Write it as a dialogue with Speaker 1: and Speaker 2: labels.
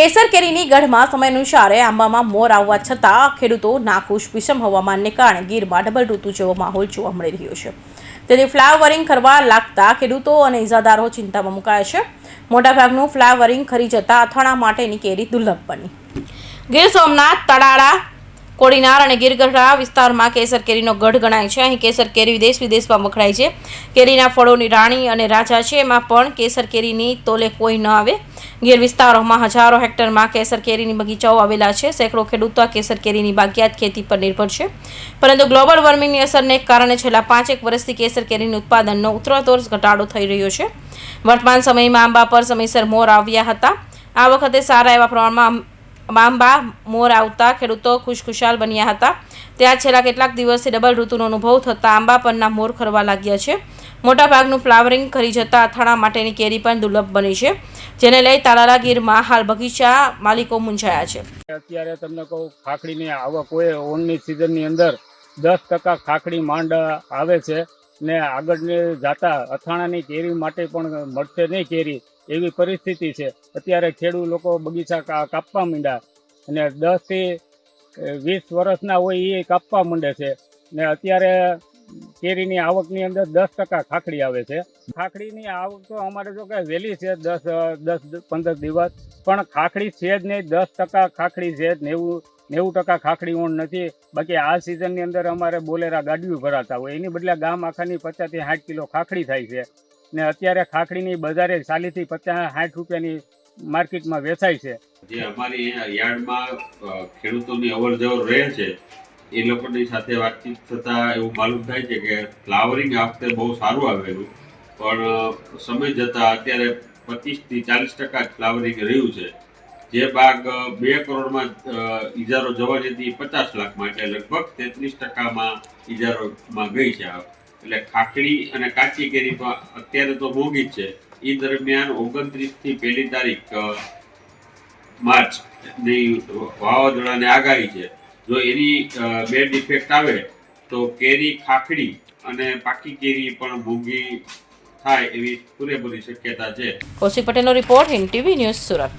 Speaker 1: કેસર કેરીની ગઢમાં સમય અનુસારે આંબામાં મોર આવવા છતાં ખેડૂતો નાખુશ વિષમ હવામાનને કારણે ગીરમાં ડબલ ઋતુ જેવો માહોલ જોવા મળી રહ્યો છે. તેથી ફ્લાવરિંગ કરવા લાગતા ખેડૂતો અને ઇજાદારો ચિંતામાં મુકાયા છે. મોટાભાગનું ફ્લાવરિંગ ખરી જતા અથાણા માટેની કેરી દુર્લભ બની. ગીર સોમનાથ, તળાળા કોડીનાર અને ગીરગઢડા વિસ્તારમાં કેસર કેરીનો ગઢ ગણાય છે. અહીં કેસર કેરી દેશ વિદેશમાં વખણાય છે. કેરીના ફળોની રાણી અને રાજા છે. એમાં પણ કેસર કેરીની તોલે કોઈ ન આવે. ગીર વિસ્તારોમાં હજારો હેક્ટરમાં કેસર કેરીની બગીચાઓ આવેલા છે. સેંકડો ખેડૂતો આ કેસર કેરીની બાગ્યાત ખેતી પર નિર્ભર છે. પરંતુ ગ્લોબલ વોર્મિંગની અસરને કારણે છેલ્લા પાંચેક વર્ષથી કેસર કેરીનું ઉત્પાદનનો ઉત્તરોત્તર ઘટાડો થઈ રહ્યો છે. વર્તમાન સમયમાં આંબા પર સમયસર મોર આવ્યા હતા. આ વખતે સારા એવા પ્રમાણમાં આંબા મોર આવતા, ખેડૂતો ખુશખુશાલ બન્યા હતા. ત્યાં છેલ્લા કેટલાક દિવસથી ડબલ ઋતુનો અનુભવ થતાં આંબા પરના મોર ખરવા લાગ્યા છે. મોટાભાગનું ફ્લાવરિંગ કરી જતાં અથાણા માટેની કેરી પણ દુર્લભ બની છે, જેને લઈ તાલાલા ગીરમાં હાલ બગીચા માલિકો મૂંઝાયા છે.
Speaker 2: અત્યારે તમને કહું, ખાખડીની આવક હોય ઓનની સિઝનની અંદર દસ ટકા ખાખડી માંડ આવે છે. ને આગળને જાતા અથાણાની કેરી માટે પણ મળશે નહીં કેરી, એવી પરિસ્થિતિ છે. અત્યારે ખેડૂત લોકો બગીચા કાપવા માંડ્યા અને દસથી વીસ વર્ષના હોય એ કાપવા માંડે છે. ને અત્યારે કેરીની આવકની અંદર દસ ટકા ખાખડી આવે છે. ખાખડીની આવક તો અમારે જો કે વહેલી છે, દસ દસ, પંદર દિવસ. પણ ખાખડી છે જ નહીં, દસ ટકા ખાખડી છે જ નેવું નેવું ટકા ખાખડી ઊંડ નથી. બાકી આ સિઝનની અંદર અમારે બોલેરા ગાડીઓ ભરાતા હોય. એની બદલે ગામ આખાની પચાસથી સાઠ કિલો ખાખડી થાય છે. ને અત્યારે ખાખડીની બજારે ચાલીસથી પચાસ, સાઠ રૂપિયાની માર્કેટમાં વેચાય છે.
Speaker 3: જે અમારી યાર્ડમાં ખેડૂતોની અવર જવર રહે છે, એ લોકોની સાથે વાતચીત થતાં એવું માલુમ થાય છે કે ફ્લાવરિંગ આ બહુ સારું આવેલું. પણ સમય જતાં અત્યારે પચીસથી ચાલીસ ટકા જ ફ્લાવરિંગ રહ્યું છે. જે બાગ બે કરોડમાં ઇજારો જવાની હતી પચાસ લાખમાં એટલે લગભગ તેત્રીસ ટકામાં ઇજારોમાં ગઈ છે એટલે ખાખડી અને કાચી કેરી તો અત્યારે તો મોંઘી જ છે. એ દરમિયાન ઓગણત્રીસથી પહેલી તારીખ માર્ચની માર્ચ વાવાઝોડાની આગાહી છે. જો એની બેડ ઇફેક્ટ આવે, તો કેરી ખાખડી અને પાકી કેરી પણ મોંઘી થાય એવી પૂરેપૂરી શક્યતા છે.
Speaker 1: કૌશિક પટેલનો રિપોર્ટ હિન્દ ન્યૂઝ સુરત.